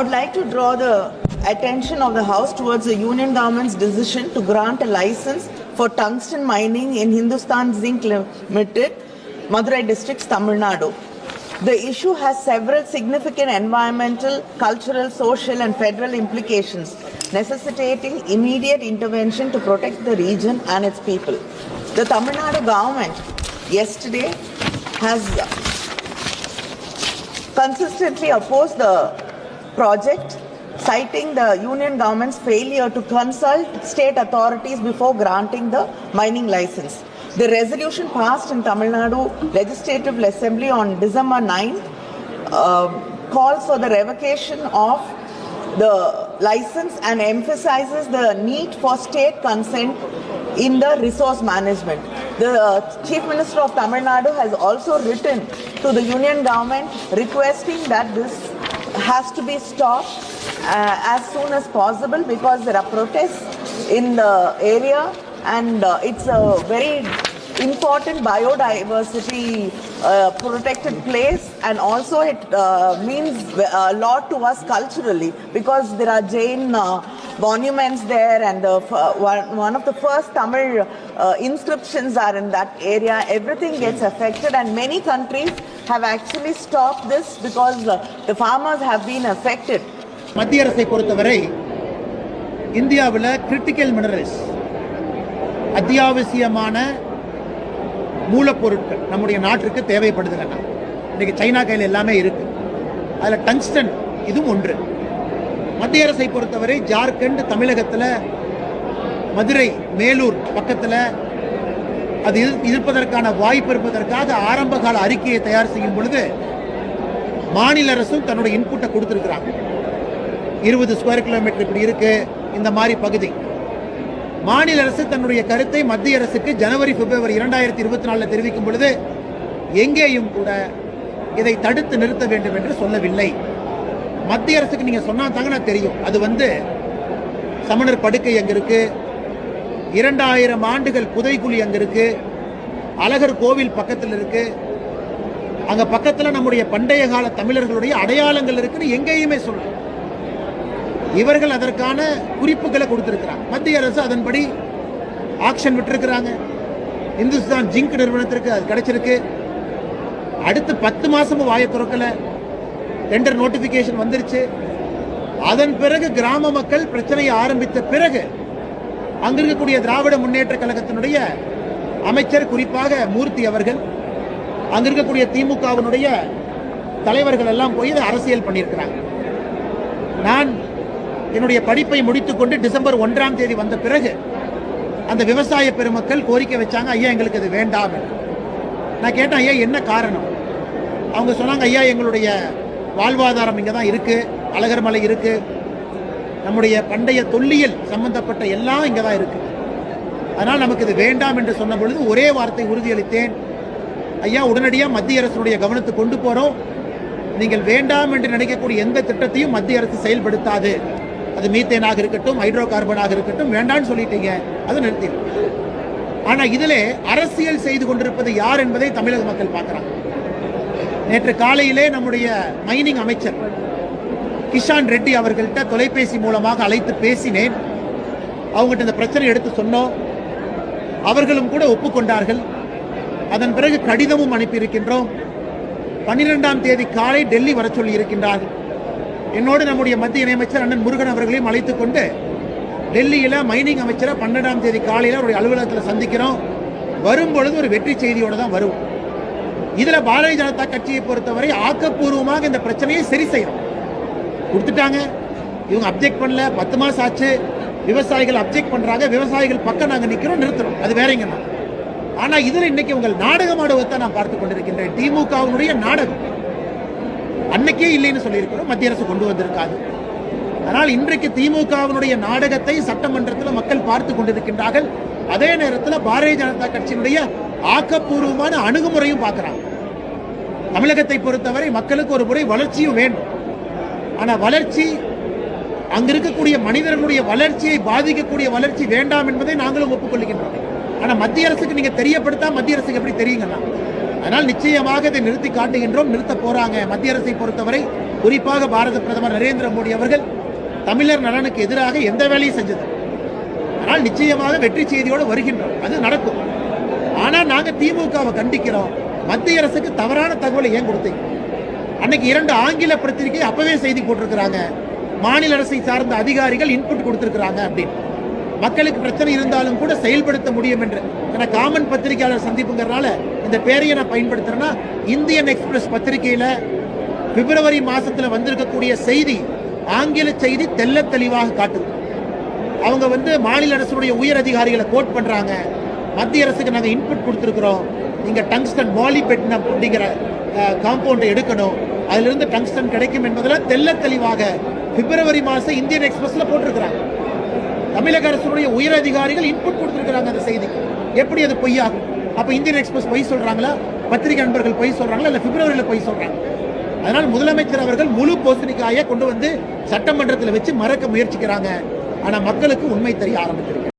I would like to draw the attention of the House towards the Union government's decision to grant a license for tungsten mining in Hindustan Zinc Limited, Madurai District, Tamil Nadu. The issue has several significant environmental, cultural, social, and federal implications, necessitating immediate intervention to protect the region and its people. The Tamil Nadu government yesterday has consistently opposed the project, citing the union government's failure to consult state authorities before granting the mining license. The resolution passed in Tamil Nadu Legislative Assembly on December 9 uh, calls for the revocation of the license and emphasizes the need for state consent in the resource management. The uh, Chief Minister of Tamil Nadu has also written to the union government requesting that this has to be stopped uh, as soon as possible because there are protests in the area and uh, it's a very important biodiversity uh, protected place and also it uh, means a lot to us culturally because there are Jain uh, monuments there and the, f- one, of the first Tamil uh, inscriptions are in that area. Everything gets affected and many countries have actually stopped this because uh, the farmers have been affected. மத்திய அரசை பொறுத்தவரை இந்தியாவில் critical minerals அத்தியாவசியமான மூலப்பொருட்கள் நம்முடைய நாட்டிற்கு தேவைப்படுதுன்னா இன்னைக்கு China கையில் எல்லாமே இருக்கு அதில் டங்ஸ்டன் இதுவும் ஒன்று மத்திய அரசை பொறுத்தவரை ஜார்க்கண்ட் தமிழகத்தில் மதுரை மேலூர் பக்கத்தில் அது இருப்பதற்கான வாய்ப்பு இருப்பதற்காக ஆரம்பகால அறிக்கையை தயார் செய்யும் பொழுது மாநில அரசும் தன்னுடைய இன்புட்டை கொடுத்துருக்குறாங்க. இருபது ஸ்கொயர் கிலோமீட்டர் இப்படி இருக்கு இந்த மாதிரி பகுதி. மாநில அரசு தன்னுடைய கருத்தை மத்திய அரசுக்கு ஜனவரி பிப்ரவரி இரண்டாயிரத்தி இருபத்தி நாலில் தெரிவிக்கும் பொழுது எங்கேயும் கூட இதை தடுத்து நிறுத்த வேண்டும் என்று சொல்லவில்லை. மத்திய அரசுக்கு நீங்கள் சொன்னா தாங்க நான் தெரியும். அது வந்து சமணர் படுக்கை அங்கே இருக்குது இரண்டாயிரம் ஆண்டுகள் புதைக்குழி அங்க இருக்கு. அழகர் கோவில் பக்கத்தில் இருக்கு. அங்க பக்கத்தில் நம்முடைய பண்டைய கால தமிழர்களுடைய அடையாளங்கள் இருக்குன்னு எங்கேயுமே சொல்லலாம் இவர்கள் அதற்கான குறிப்புகளை கொடுத்திருக்கிறாங்க. மத்திய அரசு அதன்படி ஆக்ஷன் விட்டுருக்கிறாங்க. இந்துஸ்தான் ஜிங்க் நிறுவனத்திற்கு அது கிடைச்சிருக்கு. அடுத்து பத்து மாசமும் வாயை திறக்கல. டெண்டர் நோட்டிபிகேஷன் வந்துருச்சு. அதன் பிறகு கிராம மக்கள் பிரச்சனையை ஆரம்பித்த பிறகு அங்க இருக்கக்கூடிய திராவிட முன்னேற்ற கழகத்தினுடைய அமைச்சர் குறிப்பாக மூர்த்தி அவர்கள் அங்க இருக்கக்கூடிய திமுகவினுடைய தலைவர்கள் எல்லாம் போய் இதை அரசியல் பண்ணியிருக்கிறாங்க. நான் என்னுடைய படிப்பை முடித்துக்கொண்டு டிசம்பர் ஒன்றாம் தேதி வந்த பிறகு அந்த விவசாய பெருமக்கள் கோரிக்கை வச்சாங்க ஐயா எங்களுக்கு அது வேண்டாம் நான் கேட்டேன் ஐயா என்ன காரணம்? அவங்க சொன்னாங்க ஐயா எங்களுடைய வாழ்வாதாரம் இங்கே தான் இருக்குது அழகர் மலை இருக்குது நம்முடைய பண்டைய தொல்லியல் சம்பந்தப்பட்ட எல்லாம் இங்கே தான் இருக்கு. அதனால் நமக்கு இது வேண்டாம் என்று சொன்ன பொழுது ஒரே வார்த்தை உறுதியளித்தேன். ஐயா உடனடியாக மத்திய அரசுடைய கவனத்துக்கு கொண்டு போகிறோம் நீங்கள் வேண்டாம் என்று நினைக்கக்கூடிய எந்த திட்டத்தையும் மத்திய அரசு செயல்படுத்தாது. அது மீத்தேனாக இருக்கட்டும் ஹைட்ரோ கார்பனாக இருக்கட்டும் வேண்டாம்னு சொல்லிட்டீங்க. அதை நிறுத்தி ஆனால் இதிலே அரசியல் செய்து கொண்டிருப்பது யார் என்பதை தமிழக மக்கள் பார்க்குறாங்க. நேற்று காலையிலே நம்முடைய மைனிங் அமைச்சர் கிஷான் ரெட்டி அவர்கள்ட்ட தொலைபேசி மூலமாக அழைத்து பேசினேன். அவங்ககிட்ட இந்த பிரச்சனை எடுத்து சொன்னோம். அவர்களும் கூட ஒப்புக்கொண்டார்கள். அதன் பிறகு கடிதமும் அனுப்பியிருக்கின்றோம். பன்னிரெண்டாம் தேதி காலை டெல்லி வர சொல்லி இருக்கின்றார் என்னோடு நம்முடைய மத்திய இணையமைச்சர் அண்ணன் முருகன் அவர்களையும் அழைத்து கொண்டு டெல்லியில் மைனிங் அமைச்சரை பன்னெண்டாம் தேதி காலையில் அவருடைய அலுவலகத்தில் சந்திக்கிறோம். வரும் பொழுது ஒரு வெற்றி செய்தியோடு தான் வரும். இதில் பாரதிய ஜனதா கட்சியை பொறுத்தவரை ஆக்கப்பூர்வமாக இந்த பிரச்சனையை சரி செய்யணும் கொடுத்துட்டாங்க. இவங்க அப்ஜெக்ட் பண்ணல. பத்து மாதம் ஆச்சு. விவசாயிகள் அப்ஜெக்ட் பண்ணுறாங்க விவசாயிகள் பக்கம் நாங்கள் நிற்கிறோம் நிறுத்துறோம். அது வேறங்கண்ணா ஆனால் இதில் இன்னைக்கு உங்கள் நாடகம் ஆடுவதை நான் பார்த்து கொண்டிருக்கின்றேன். திமுகவினுடைய நாடகம். அன்னைக்கே இல்லைன்னு சொல்லியிருக்கிறோம். மத்திய அரசு கொண்டு வந்திருக்காது. ஆனால் இன்றைக்கு திமுகவினுடைய நாடகத்தை சட்டமன்றத்தில் மக்கள் பார்த்து கொண்டிருக்கின்றார்கள். அதே நேரத்தில் பாரதிய ஜனதா கட்சியினுடைய ஆக்கப்பூர்வமான அணுகுமுறையும் பார்க்குறாங்க. தமிழகத்தை பொறுத்தவரை மக்களுக்கு ஒரு முறை வளர்ச்சியும் வேண்டும் ஆனால் வளர்ச்சி அங்கே இருக்கக்கூடிய மனிதர்களுடைய வளர்ச்சியை பாதிக்கக்கூடிய வளர்ச்சி வேண்டாம் என்பதை நாங்களும் ஒப்புக்கொள்கின்றோம். ஆனால் மத்திய அரசுக்கு நீங்கள் தெரியப்படுத்தா மத்திய அரசுக்கு எப்படி தெரியுங்கண்ணா அதனால் நிச்சயமாக இதை நிறுத்தி காட்டுகின்றோம் நிறுத்த போறாங்க. மத்திய அரசை பொறுத்தவரை குறிப்பாக பாரத பிரதமர் நரேந்திர மோடி அவர்கள் தமிழர் நலனுக்கு எதிராக எந்த வேலையும் செஞ்சது ஆனால் நிச்சயமாக வெற்றி செய்தியோடு வருகின்றோம். அது நடக்கும். ஆனால் நாங்கள் திமுகவை கண்டிக்கிறோம். மத்திய அரசுக்கு தவறான தகவலை ஏன் கொடுத்தீங்க? அன்னைக்கு இரண்டு ஆங்கில பத்திரிகை அப்பவே செய்தி போட்டிருக்கிறாங்க. மாநில அரசை சார்ந்த அதிகாரிகள் இன்புட் கொடுத்திருக்கிறாங்க அப்படின்னு. மக்களுக்கு பிரச்சனை இருந்தாலும் கூட செயல்படுத்த முடியும் என்று. ஏன்னா காமன் பத்திரிகையாளர் சந்திப்புங்கிறனால இந்த பேரையை நான் பயன்படுத்துறேன்னா இந்தியன் எக்ஸ்பிரஸ் பத்திரிகையில பிப்ரவரி மாசத்துல வந்திருக்கக்கூடிய செய்தி ஆங்கில செய்தி தெள்ளத் தெளிவாக காட்டுது. அவங்க வந்து மாநில அரசுடைய உயர் அதிகாரிகளை கோட் பண்றாங்க. மத்திய அரசுக்கு நாங்கள் இன்புட் கொடுத்துருக்குறோம். நீங்கள் டங்ஸ்டன் மாலிபெட்னம் அப்படிங்கிற காம்பவுண்டை எடுக்கணும். அதிலிருந்து டங்ஸ்டன் கிடைக்கும் என்பதில் தெள்ளத் தெளிவாக பிப்ரவரி மாதம் இந்தியன் எக்ஸ்பிரஸ்ல போட்டிருக்கிறாங்க. தமிழக அரசுடைய உயர் அதிகாரிகள் இன்புட் கொடுத்திருக்கிறாங்க அந்த செய்திக்கு எப்படி அது பொய்யாகும்? அப்போ இந்தியன் எக்ஸ்பிரஸ் பொய் சொல்கிறாங்களா பத்திரிகை நண்பர்கள் பொய் சொல்றாங்களா? இல்லை பிப்ரவரியில பொய் சொல்றாங்க? அதனால் முதலமைச்சர் அவர்கள் முழு பூசணிக்காயை கொண்டு வந்து சட்டமன்றத்தில் வச்சு மறக்க முயற்சிக்கிறாங்க. ஆனால் மக்களுக்கு உண்மை தெரிய ஆரம்பிச்சிருக்கு.